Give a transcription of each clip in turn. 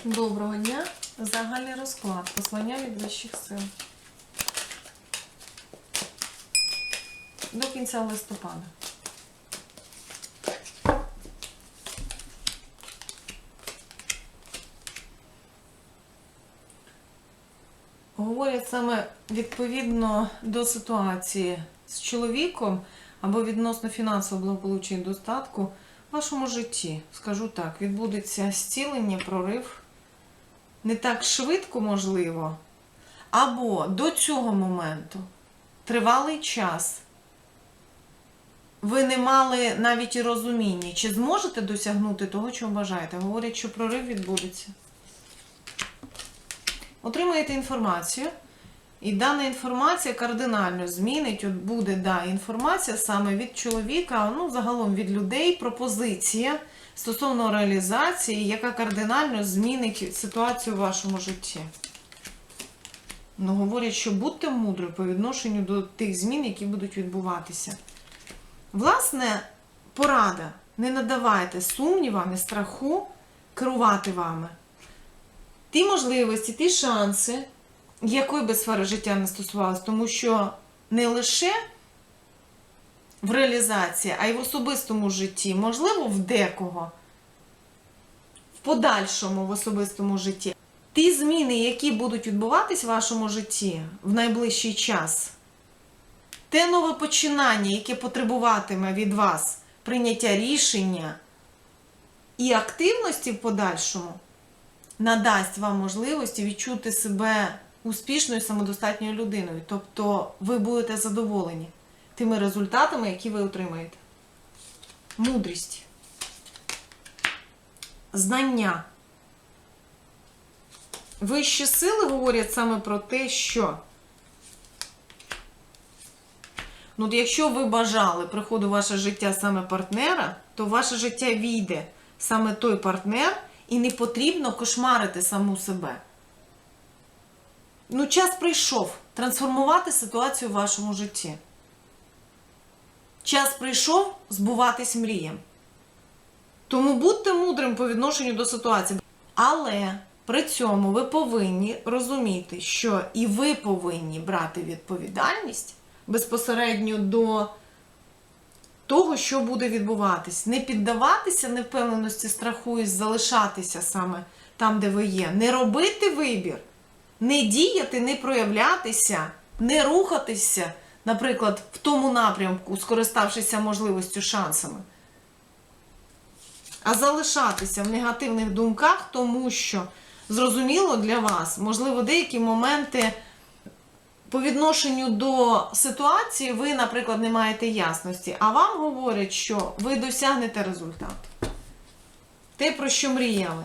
Доброго дня. Загальний розклад. Послання від вищих сил. До кінця листопада. Говорять саме відповідно до ситуації з чоловіком або відносно фінансового благополуччя і достатку в вашому житті, скажу так, відбудеться зцілення, прорив не так швидко, можливо, або до цього моменту тривалий час. Ви не мали навіть і розуміння, чи зможете досягнути того, чого бажаєте. Говорять, що прорив відбудеться. Отримаєте інформацію, і дана інформація кардинально змінить. От буде да, інформація саме від чоловіка, ну, загалом від людей, пропозиція стосовно реалізації, яка кардинально змінить ситуацію в вашому житті. Ну, говорять, що будьте мудрі по відношенню до тих змін, які будуть відбуватися. Власне, порада. Не надавайте сумнівам і страху керувати вами. Ті можливості, ті шанси, якої би сфери життя не стосувалося, тому що не лише в реалізації, а й в особистому житті, можливо, в декого, в подальшому в особистому житті. Ті зміни, які будуть відбуватись в вашому житті в найближчий час, те нове починання, яке потребуватиме від вас прийняття рішення і активності в подальшому, надасть вам можливості відчути себе успішною самодостатньою людиною. Тобто ви будете задоволені тими результатами, які ви отримаєте. Мудрість, знання. Вищі сили говорять саме про те, що ну, от якщо ви бажали приходу в ваше життя саме партнера, то в ваше життя війде саме той партнер, і не потрібно кошмарити саму себе. Ну, час прийшов трансформувати ситуацію в вашому житті. Час прийшов збуватись мріям. Тому будьте мудрим по відношенню до ситуації. Але при цьому ви повинні розуміти, що і ви повинні брати відповідальність безпосередньо до того, що буде відбуватись. Не піддаватися невпевненості страху і залишатися саме там, де ви є. Не робити вибір, не діяти, не проявлятися, не рухатися, наприклад, в тому напрямку, скориставшися можливістю шансами. А залишатися в негативних думках, тому що зрозуміло для вас, можливо, деякі моменти по відношенню до ситуації ви, наприклад, не маєте ясності, а вам говорять, що ви досягнете результату. Те, про що мріяли.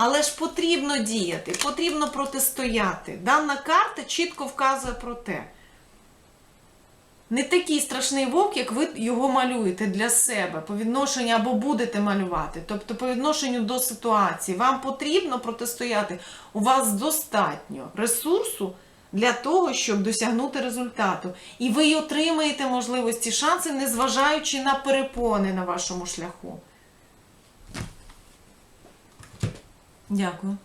Але ж потрібно діяти, потрібно протистояти. Дана карта чітко вказує про те. Не такий страшний вовк, як ви його малюєте для себе, по відношенню або будете малювати. Тобто, по відношенню до ситуації. Вам потрібно протистояти. У вас достатньо ресурсу для того, щоб досягнути результату. І ви й отримаєте можливості, шанси, незважаючи на перепони на вашому шляху. Дякую.